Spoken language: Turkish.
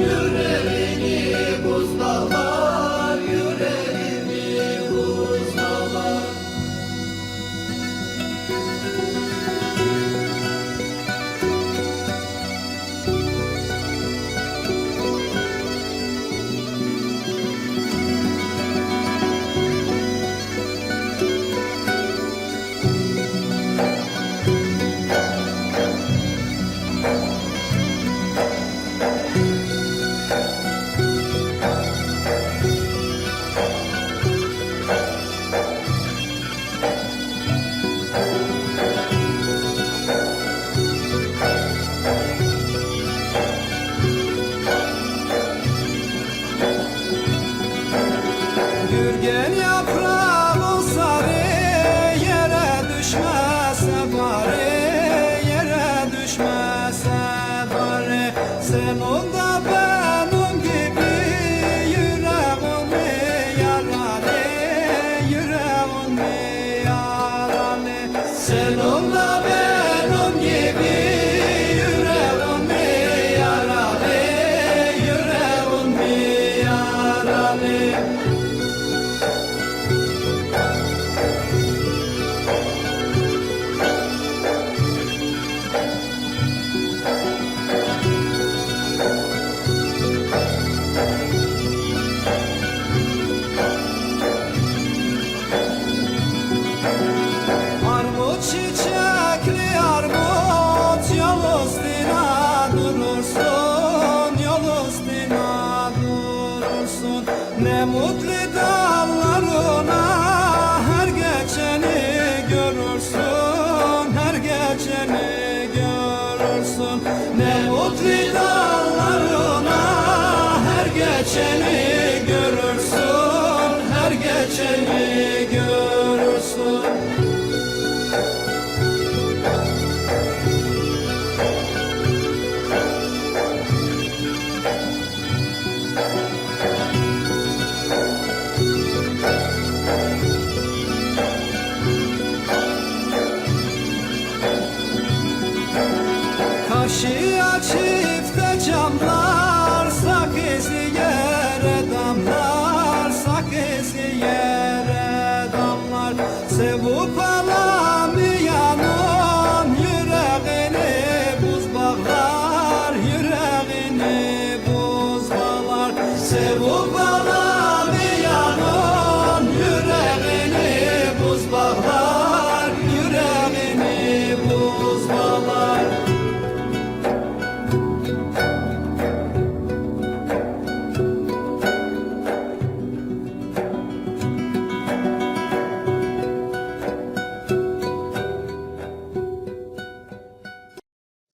yüreğini buzdalar, Gürgen yaprağı çiçekli armut yol üstüne durursun. Ne mutlu dallarına her geçeni görürsün Her geçeni görürsün. Ne mutlu dallarına her geçeni Yaşıyor çifte camlar sakızı yere damlar Sakızı yere damlar. Sevup